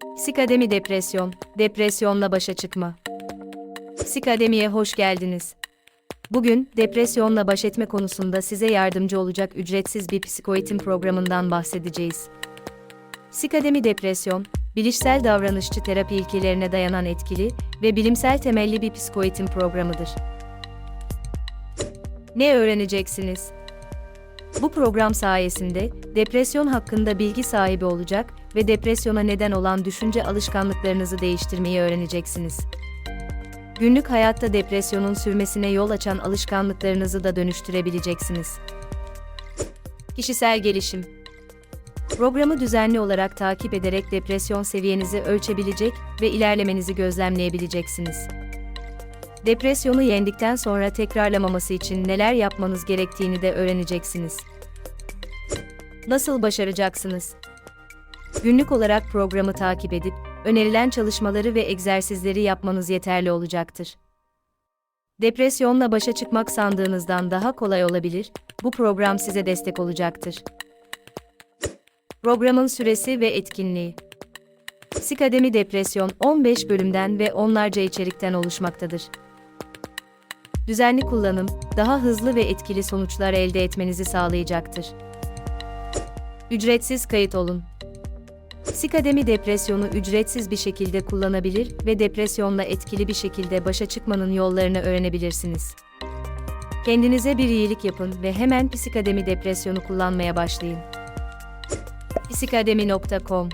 Psikademi Depresyon, depresyonla başa çıkma. Psikademiye hoş geldiniz. Bugün, depresyonla baş etme konusunda size yardımcı olacak ücretsiz bir psikoeğitim programından bahsedeceğiz. Psikademi Depresyon, bilişsel davranışçı terapi ilkelerine dayanan etkili ve bilimsel temelli bir psikoeğitim programıdır. Ne öğreneceksiniz? Bu program sayesinde depresyon hakkında bilgi sahibi olacak ve depresyona neden olan düşünce alışkanlıklarınızı değiştirmeyi öğreneceksiniz. Günlük hayatta depresyonun sürmesine yol açan alışkanlıklarınızı da dönüştürebileceksiniz. Kişisel gelişim Programı düzenli olarak takip ederek depresyon seviyenizi ölçebilecek ve ilerlemenizi gözlemleyebileceksiniz. Depresyonu yendikten sonra tekrarlamaması için neler yapmanız gerektiğini de öğreneceksiniz. Nasıl başaracaksınız? Günlük olarak programı takip edip önerilen çalışmaları ve egzersizleri yapmanız yeterli olacaktır. Depresyonla başa çıkmak sandığınızdan daha kolay olabilir. Bu program size destek olacaktır. Programın süresi ve etkinliği Psikademi Depresyon 15 bölümden ve onlarca içerikten oluşmaktadır. Düzenli kullanım, daha hızlı ve etkili sonuçlar elde etmenizi sağlayacaktır. Ücretsiz kayıt olun. Psikademi depresyonu ücretsiz bir şekilde kullanabilir ve depresyonla etkili bir şekilde başa çıkmanın yollarını öğrenebilirsiniz. Kendinize bir iyilik yapın ve hemen Psikademi depresyonu kullanmaya başlayın. psikademi.com